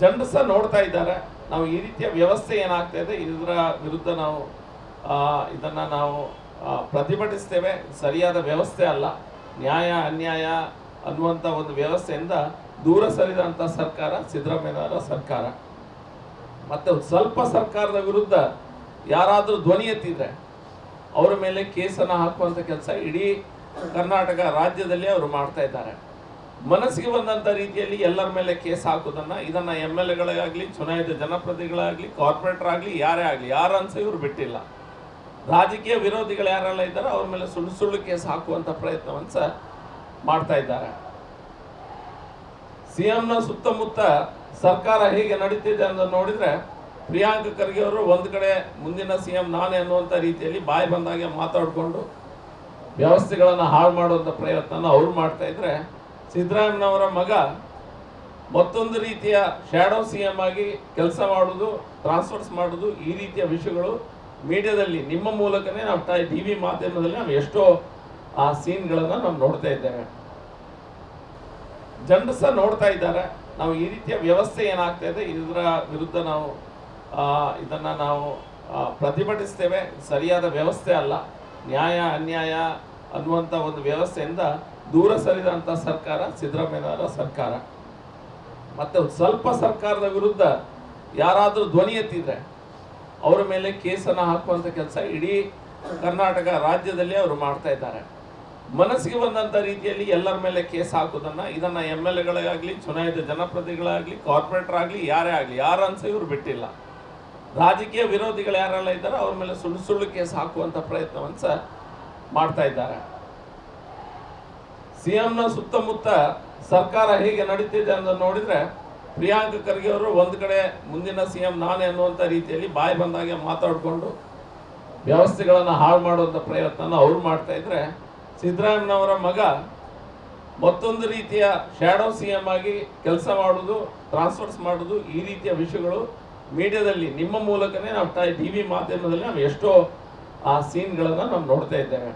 ಜನರು ಸಹ ನೋಡ್ತಾ ಇದ್ದಾರೆ. ನಾವು ಈ ರೀತಿಯ ವ್ಯವಸ್ಥೆ ಏನಾಗ್ತಾ ಇದೆ, ಇದರ ವಿರುದ್ಧ ನಾವು ಇದನ್ನು ನಾವು ಪ್ರತಿಭಟಿಸ್ತೇವೆ. ಸರಿಯಾದ ವ್ಯವಸ್ಥೆ ಅಲ್ಲ. ನ್ಯಾಯ, ಅನ್ಯಾಯ ಅನ್ನುವಂಥ ಒಂದು ವ್ಯವಸ್ಥೆಯಿಂದ ದೂರ ಸರಿದಂಥ ಸರ್ಕಾರ ಸಿದ್ದರಾಮಯ್ಯನವರ ಸರ್ಕಾರ. ಮತ್ತು ಸ್ವಲ್ಪ ಸರ್ಕಾರದ ವಿರುದ್ಧ ಯಾರಾದರೂ ಧ್ವನಿ ಎತ್ತಿದ್ರೆ ಅವರ ಮೇಲೆ ಕೇಸನ್ನು ಹಾಕುವಂಥ ಕೆಲಸ ಇಡೀ ಕರ್ನಾಟಕ ರಾಜ್ಯದಲ್ಲಿ ಅವರು ಮಾಡ್ತಾ ಇದ್ದಾರೆ. ಮನಸ್ಸಿಗೆ ಬಂದಂಥ ರೀತಿಯಲ್ಲಿ ಎಲ್ಲರ ಮೇಲೆ ಕೇಸ್ ಹಾಕೋದನ್ನ ಇದನ್ನ ಎಂ ಎಲ್ ಎಗಳಾಗಲಿ ಚುನಾಯಿತ ಜನಪ್ರತಿನಿಧಿಗಳಾಗಲಿ ಕಾರ್ಪೊರೇಟರ್ ಆಗಲಿ ಯಾರೇ ಆಗಲಿ ಯಾರ ಅನ್ಸ ಇವರು ಬಿಟ್ಟಿಲ್ಲ. ರಾಜಕೀಯ ವಿರೋಧಿಗಳು ಯಾರೆಲ್ಲ ಇದ್ದಾರೆ ಅವ್ರ ಮೇಲೆ ಸುಳ್ಳು ಸುಳ್ಳು ಕೇಸ್ ಹಾಕುವಂಥ ಪ್ರಯತ್ನವನ್ನು ಸಹ ಮಾಡ್ತಾ ಇದ್ದಾರೆ. ಸಿಎಂನ ಸುತ್ತಮುತ್ತ ಸರ್ಕಾರ ಹೇಗೆ ನಡೀತಿದೆ ಅಂತ ನೋಡಿದ್ರೆ, ಪ್ರಿಯಾಂಕ ಖರ್ಗೆ ಅವರು ಒಂದು ಕಡೆ ಮುಂದಿನ ಸಿಎಂ ನಾನೇ ಅನ್ನುವಂಥ ರೀತಿಯಲ್ಲಿ ಬಾಯಿ ಬಂದಾಗೆ ಮಾತಾಡಿಕೊಂಡು ವ್ಯವಸ್ಥೆಗಳನ್ನು ಹಾಳು ಮಾಡುವಂಥ ಪ್ರಯತ್ನ ಅವ್ರು ಮಾಡ್ತಾ ಇದ್ರೆ ಸಿದ್ದರಾಮಯ್ಯನವರ ಮಗ ಮತ್ತೊಂದು ರೀತಿಯ ಶ್ಯಾಡೋ ಸಿ ಎಂ ಆಗಿ ಕೆಲಸ ಮಾಡುವುದು ಟ್ರಾನ್ಸ್ಫರ್ಸ್ ಮಾಡೋದು ಈ ರೀತಿಯ ವಿಷಯಗಳು ಮೀಡಿಯಾದಲ್ಲಿ ನಿಮ್ಮ ಮೂಲಕನೇ ನಾವು ಟಿ ವಿ ಮಾಧ್ಯಮದಲ್ಲಿ ನಾವು ಎಷ್ಟೋ ಆ ಸೀನ್ಗಳನ್ನು ನಾವು ನೋಡ್ತಾ ಇದ್ದೇವೆ. ಜನರು ಸಹ ನೋಡ್ತಾ ಇದ್ದಾರೆ. ನಾವು ಈ ರೀತಿಯ ವ್ಯವಸ್ಥೆ ಏನಾಗ್ತಾ ಇದೆ, ಇದರ ವಿರುದ್ಧ ನಾವು ಇದನ್ನ ನಾವು ಪ್ರತಿಭಟಿಸ್ತೇವೆ. ಸರಿಯಾದ ವ್ಯವಸ್ಥೆ ಅಲ್ಲ. ನ್ಯಾಯ, ಅನ್ಯಾಯ ಅನ್ನುವಂಥ ಒಂದು ವ್ಯವಸ್ಥೆಯಿಂದ ದೂರ ಸರಿದಂಥ ಸರ್ಕಾರ, ಸಿದ್ದರಾಮಯ್ಯನವರ ಸರ್ಕಾರ. ಮತ್ತೆ ಸ್ವಲ್ಪ ಸರ್ಕಾರದ ವಿರುದ್ಧ ಯಾರಾದರೂ ಧ್ವನಿ ಎತ್ತಿದ್ರೆ ಅವರ ಮೇಲೆ ಕೇಸನ್ನು ಹಾಕುವಂಥ ಕೆಲಸ ಇಡೀ ಕರ್ನಾಟಕ ರಾಜ್ಯದಲ್ಲಿ ಅವರು ಮಾಡ್ತಾ ಇದ್ದಾರೆ. ಮನಸ್ಸಿಗೆ ಬಂದಂಥ ರೀತಿಯಲ್ಲಿ ಎಲ್ಲರ ಮೇಲೆ ಕೇಸ್ ಹಾಕೋದನ್ನು, ಇದನ್ನು ಎಂ ಎಲ್ ಎಗಳಾಗಲಿ ಚುನಾಯಿತ ಜನಪ್ರತಿನಿಧಿಗಳಾಗಲಿ ಕಾರ್ಪೊರೇಟರ್ ಆಗಲಿ ಯಾರೇ ಆಗಲಿ ಯಾರ ಅನ್ಸ ಇವರು ಬಿಟ್ಟಿಲ್ಲ. ರಾಜಕೀಯ ವಿರೋಧಿಗಳು ಯಾರೆಲ್ಲ ಇದ್ದಾರೆ ಅವ್ರ ಮೇಲೆ ಸುಳ್ಳು ಸುಳ್ಳು ಕೇಸ್ ಹಾಕುವಂಥ ಪ್ರಯತ್ನವನ್ನು ಸಹ ಮಾಡ್ತಾ ಇದ್ದಾರೆ. ಸಿಎಂನ ಸುತ್ತಮುತ್ತ ಸರ್ಕಾರ ಹೇಗೆ ನಡೀತಿದೆ ಅಂತ ನೋಡಿದ್ರೆ ಪ್ರಿಯಾಂಕ ಖರ್ಗೆ ಅವರು ಒಂದು ಕಡೆ ಮುಂದಿನ ಸಿಎಂ ನಾನೇ ಅನ್ನುವಂಥ ರೀತಿಯಲ್ಲಿ ಬಾಯಿ ಬಂದಾಗೆ ಮಾತಾಡಿಕೊಂಡು ವ್ಯವಸ್ಥೆಗಳನ್ನು ಹಾಳು ಮಾಡುವಂಥ ಪ್ರಯತ್ನ ಅವ್ರು ಮಾಡ್ತಾ ಇದ್ರೆ ಸಿದ್ದರಾಮಯ್ಯನವರ ಮಗ ಮತ್ತೊಂದು ರೀತಿಯ ಶ್ಯಾಡೋ ಸಿ ಎಂ ಆಗಿ ಕೆಲಸ ಮಾಡೋದು ಟ್ರಾನ್ಸ್ಫರ್ಸ್ ಮಾಡೋದು ಈ ರೀತಿಯ ವಿಷಯಗಳು ಮೀಡಿಯಾದಲ್ಲಿ ನಿಮ್ಮ ಮೂಲಕನೇ ನಾವು ಟಿ ವಿ ಮಾಧ್ಯಮದಲ್ಲಿ ನಾವು ಎಷ್ಟೋ ಆ ಸೀನ್ಗಳನ್ನು ನಾವು ನೋಡ್ತಾ ಇದ್ದೇವೆ.